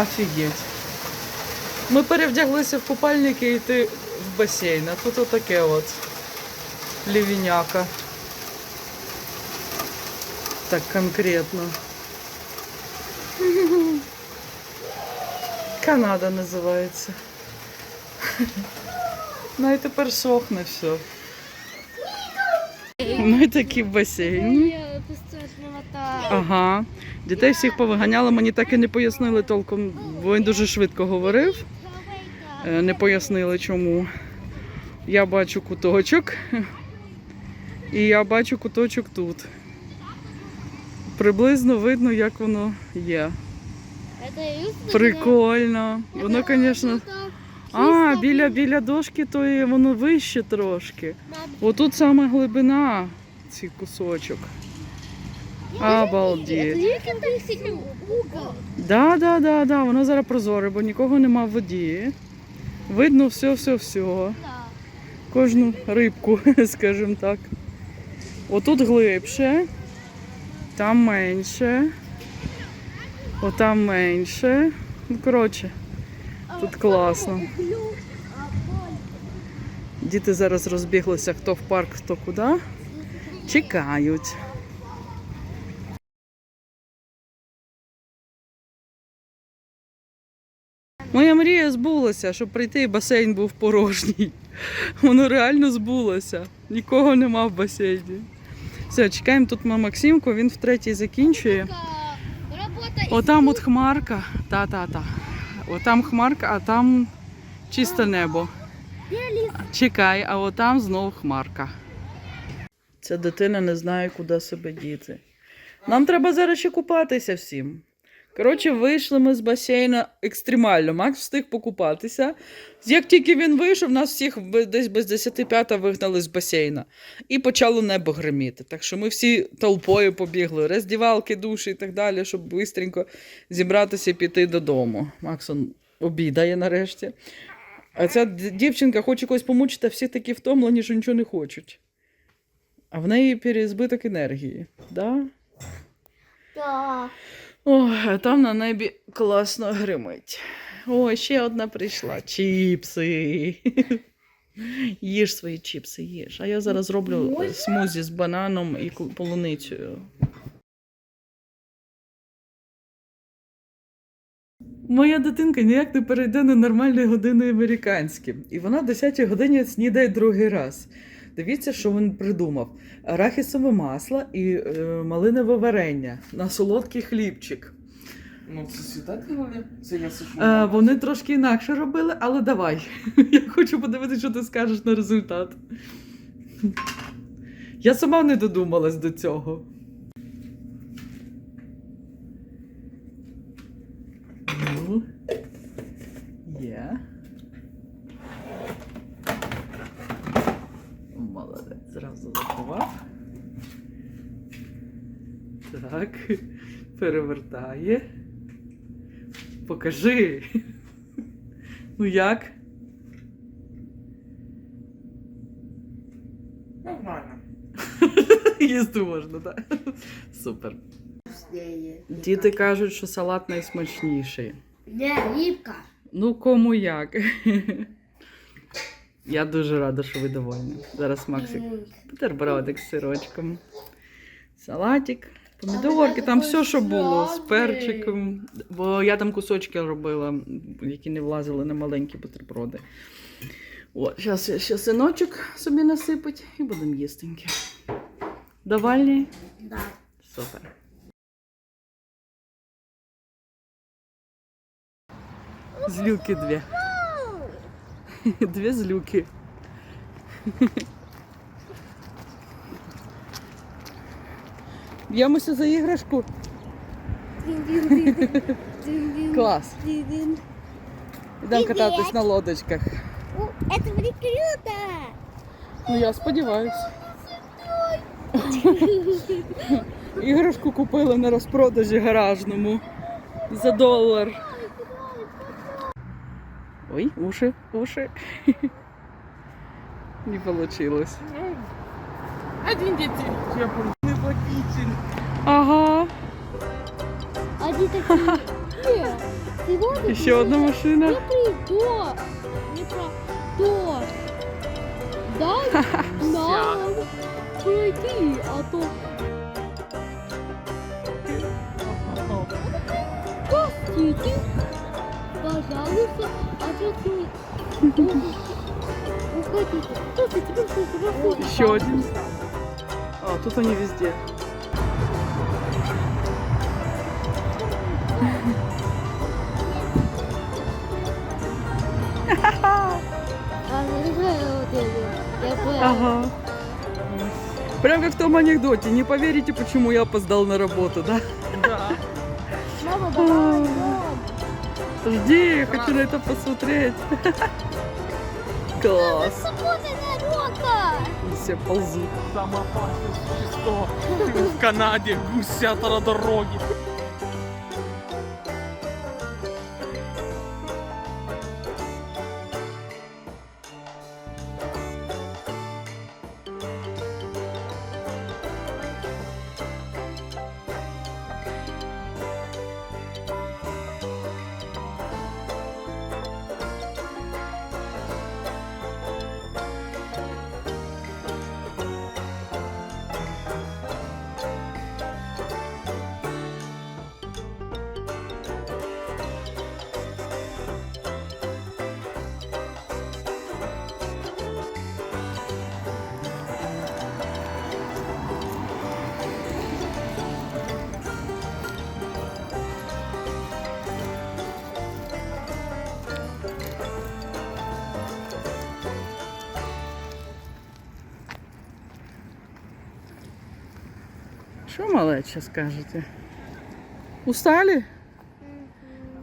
Офігеть. Ми перевдяглися в купальники і йти в басейн, а тут отаке от лівіняка. Так конкретно. Канада називається. Ну і тепер сохне все. Ми такі в басейні. Ага. Дітей всіх повиганяли, мені так і не пояснили толком, бо він дуже швидко говорив. Е, Не пояснили чому. Я бачу куточок. І я бачу куточок тут. Приблизно видно, як воно є. Прикольно. Воно, звісно. А, біля, біля дошки, то воно вище трошки. Отут саме глибина цих кусочок. Обалдеть. Тільки так угол. Да, да, да, да, воно зараз прозоре, бо нікого нема в воді. Видно все, все, все. Кожну рибку, скажімо так. Отут глибше, там менше, отам менше. Ну, коротше, тут класно. Діти зараз розбіглися, хто в парк, хто куди. Чекають. Моя мрія збулася, щоб прийти і басейн був порожній. Воно реально збулося. Нікого нема в басейні. Все, чекаємо тут на Максимку, він втретій закінчує. Отам от хмарка. Та-та-та. Отам хмарка, а там чисте небо. Чекай, а отам знов хмарка. Ця дитина не знає, куди себе діти. Нам треба зараз ще купатися всім. Коротше, вийшли ми з басейна екстремально. Макс встиг покупатися. Як тільки він вийшов, нас всіх десь без 10 п'ята вигнали з басейна. І почало небо гриміти. Так що ми всі толпою побігли, роздівалки, душі і так далі, щоб швидко зібратися і піти додому. Максон обідає нарешті. А ця дівчинка хоче когось помучити, а всі такі втомлені, що нічого не хочуть. А в неї перезбиток енергії. Да? Да. Ой, там на небі класно гримить. О, ще одна прийшла. Чіпси. Їж свої чіпси, їж. А я зараз роблю смузі з бананом і полуницею. Моя дитинка ніяк не перейде на нормальні години американські. І вона в 10 годині снідає другий раз. Дивіться, що він придумав: арахісове масло і е, малинове варення на солодкий хлібчик. Ну, це світати вони? Це я сишу. Е, вони трошки інакше робили, але давай. Я хочу подивитися, що ти скажеш на результат. Я сама не додумалась до цього. Ну, Є. Так, перевертає. Покажи. Ну як? Нормально. Їсти можна, так? Супер. Діти кажуть, що салат найсмачніший. Не, рибка. Ну, кому як. Я дуже рада, що ви довольні. Зараз Максик бутербродик з сирочком. Салатик, помідорки, там все, що було, з перчиком. Бо я там кусочки робила, які не влазили на маленькі бутерброди. От, зараз я ще синочок собі насипить і будемо їстеньки. Довольні? Да. Супер. Злюки дві. Дві злюки. Б'ємося за іграшку. Клас. Йдемо кататись на лодочках. Это будет круто. Ну я сподіваюся. Іграшку купили на розпродажі гаражному за долар. Ой, уши, уши. Не получилось. Один діти. Ага. Они такие. Нет. Сегодня І ще одна машина. Не приду. Не про то. Дай нам пройти, а то Простите, пожалуйста, а то ты уходите. Еще один. А, тут они везде. Ага. Прям как в том анекдоте. Не поверите, почему я опоздал на работу, да? Да. Мама, давай. Жди, я хочу на это посмотреть. Класс. Все ползут. Самое опасное существо в Канаде. Гусятора дороги. Що малеча скажете? Устали?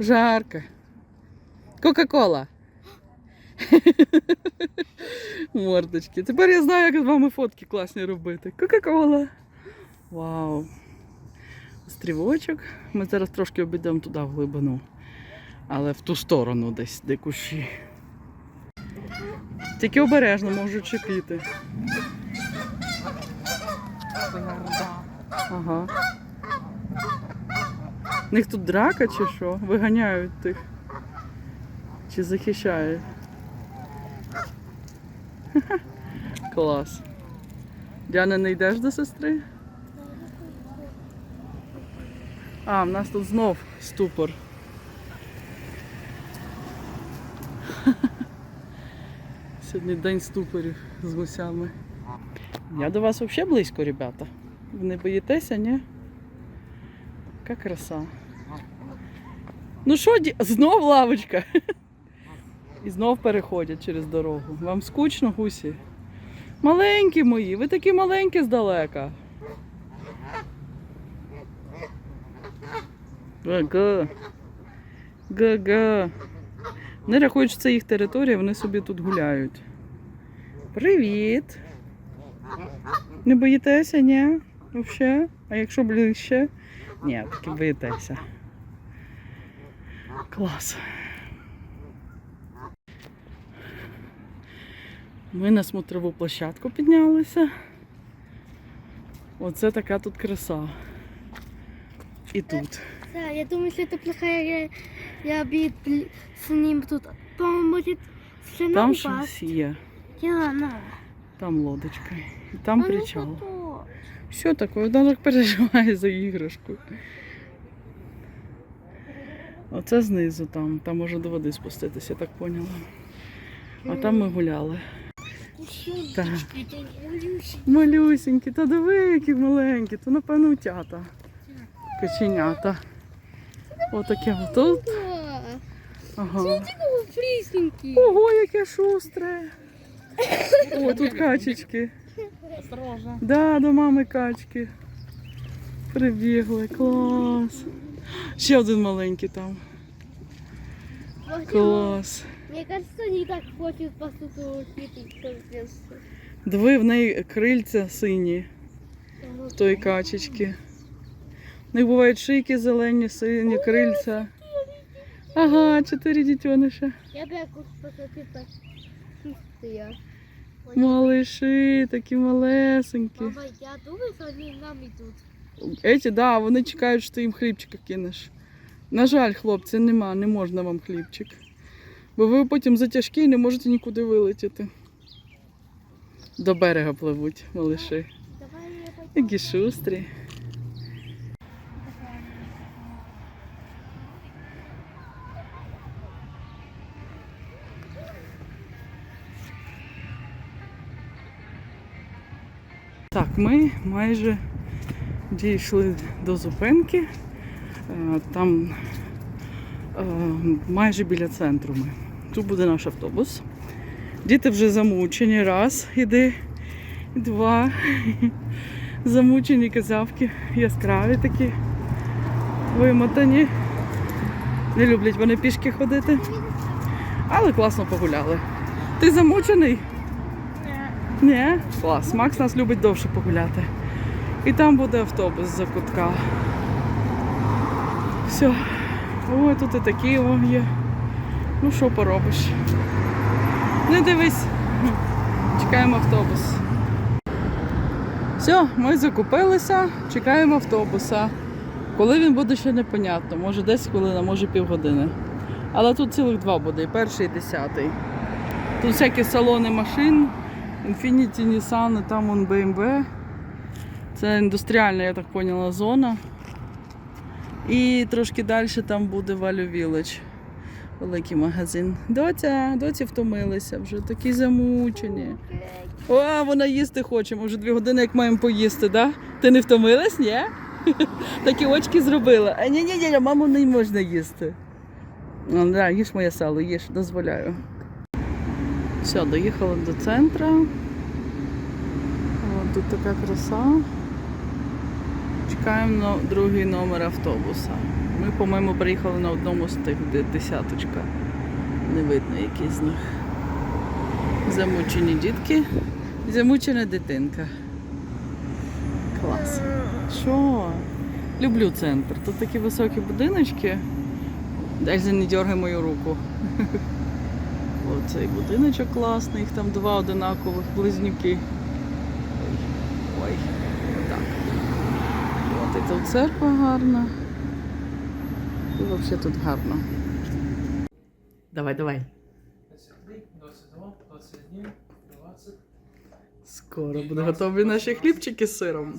Жарко. Кока-кола. Мордочки. Тепер я знаю, як з вами фотки класні робити. Кока-кола. Вау. Стрівочок. Ми зараз трошки обійдемо туди в глибину. Але в ту сторону десь, де кущі. Тільки обережно можуть чекати. Ага. В них тут драка чи що? Виганяють тих. Чи захищають? Клас. Діана, не йдеш до сестри? А, в нас тут знов ступор. Сьогодні день ступорів з гусями. Я до вас взагалі близько, ребята. Ви не боїтеся, ні? Яка краса. Ну що, ді... знов лавочка. І знов переходять через дорогу. Вам скучно, гусі? Маленькі мої, ви такі маленькі здалека. Га-га. Га-га. Не рахують, що це їх територія, вони собі тут гуляють. Привіт! Не боїтеся, ні? Вообще? А якщо ближче? Ні, таки боїтеся. Клас. Ми на смотрову площадку піднялися. Оце така тут краса. І тут. Да, я думаю, что это плохая я бит с ним тут. По-моему, может, Там щось є. Яна. Там лодочка. І там а ну причал. Що таке? Вона так переживає за іграшку. Оце знизу там. Там може до води спуститися, я так поняла. А там ми гуляли. Так. Малюсенькі, та диви, які маленькі, то напевно утята. Каченята. Отаке отут. Ага. Ого, яке шустре. О, тут качечки. Осторожно. Да, до мами качки. Прибігли, клас. Ще один маленький там. Клас. Мне кажется, они так хочет по суту хитрить. Диви, в неї крильця сині, в тої качечки. В них бувають шийки зелені, сині, крильця. Ага, чотири дітьониша. Я бы как посмотрю Малиші, такі малесенькі. Мама, я думаю, що вони нам йдуть. Еті, да, вони чекають, що ти їм хлібчика кинеш. На жаль, хлопці, нема, не можна вам хлібчик. Бо ви потім затяжкі і не можете нікуди вилетіти. До берега пливуть малиші. Які шустрі. Ми майже дійшли до зупинки. Е, Там е, майже біля центру ми. Тут буде наш автобус. Діти вже замучені. Раз, іди, два. Замучені казавки, яскраві такі, вимотані. Не люблять вони пішки ходити. Але класно погуляли. Ти замучений? Ні. Клас. Макс нас любить довше погуляти. І там буде автобус за кутка. Все. Ой, тут і такі є. Ну що поробиш? Не дивись. Чекаємо автобус. Все, ми закупилися, чекаємо автобуса. Коли він буде, ще непонятно. Може 10 хвилин, а може півгодини. Але тут цілих два буде, і перший, і десятий. Тут всякі салони машин, Infiniti, Nissan, і там вон BMW. Це індустріальна, я так поняла, зона. І трошки далі там буде Value Village. Великий магазин. Доця, доці втомилися вже, такі замучені. О, вона їсти хоче. Ми вже дві години як маємо поїсти, да? Ти не втомилась, ні? Такі очки зробила. А ні, ні, ні, маму не можна їсти. Ну, да, їж моє сало, їж, дозволяю. Все, доїхали до центру. О, тут така краса. Чекаємо на другий номер автобуса. Ми, по-моєму, приїхали на одному з тих, де десяточка. Не видно, який з них. Замучені дітки, замучена дитинка. Клас. Що? Люблю центр. Тут такі високі будиночки. Дальше не дергай мою руку. Оцей будиночок класний, їх там два одинакових близнюки. Ой, отак. От і тут церква гарна. І взагалі тут гарно. Давай, давай. 23, 22, 21, 20. Скоро буде готові наші хлібчики з сиром.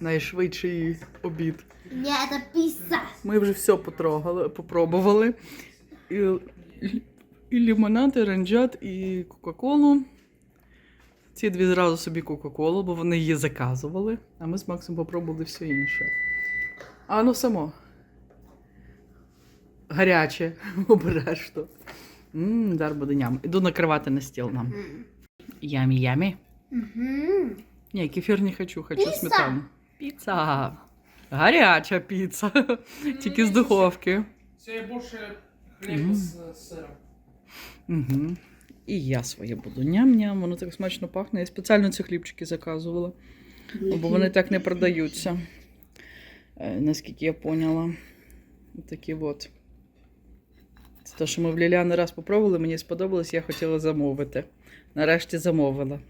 Найшвидший обід. Ми вже все потрогали, попробували. І, і лимонад, і ранджат, і Кока-Колу. Ці дві зразу собі Кока-Колу, бо вони її заказували, а ми з Максом попробували все інше. А ну само. Гаряче, обереш то. Ммм, дар буде ням. Іду накривати на стіл нам. Ямі-ямі. Угу. Ні, кефір не хочу, хочу Піца. сметану. Піца. Гаряча піца. Тільки з духовки. Це є більше хліб з сиром. Угу. І я своє буду. Ням-ням, воно так смачно пахне. Я спеціально ці хлібчики заказувала. Бо вони так не продаються. Е, Наскільки я поняла. Такі от. Те, що ми в Ліляни раз попробували, мені сподобалось, я хотіла замовити. Нарешті замовила.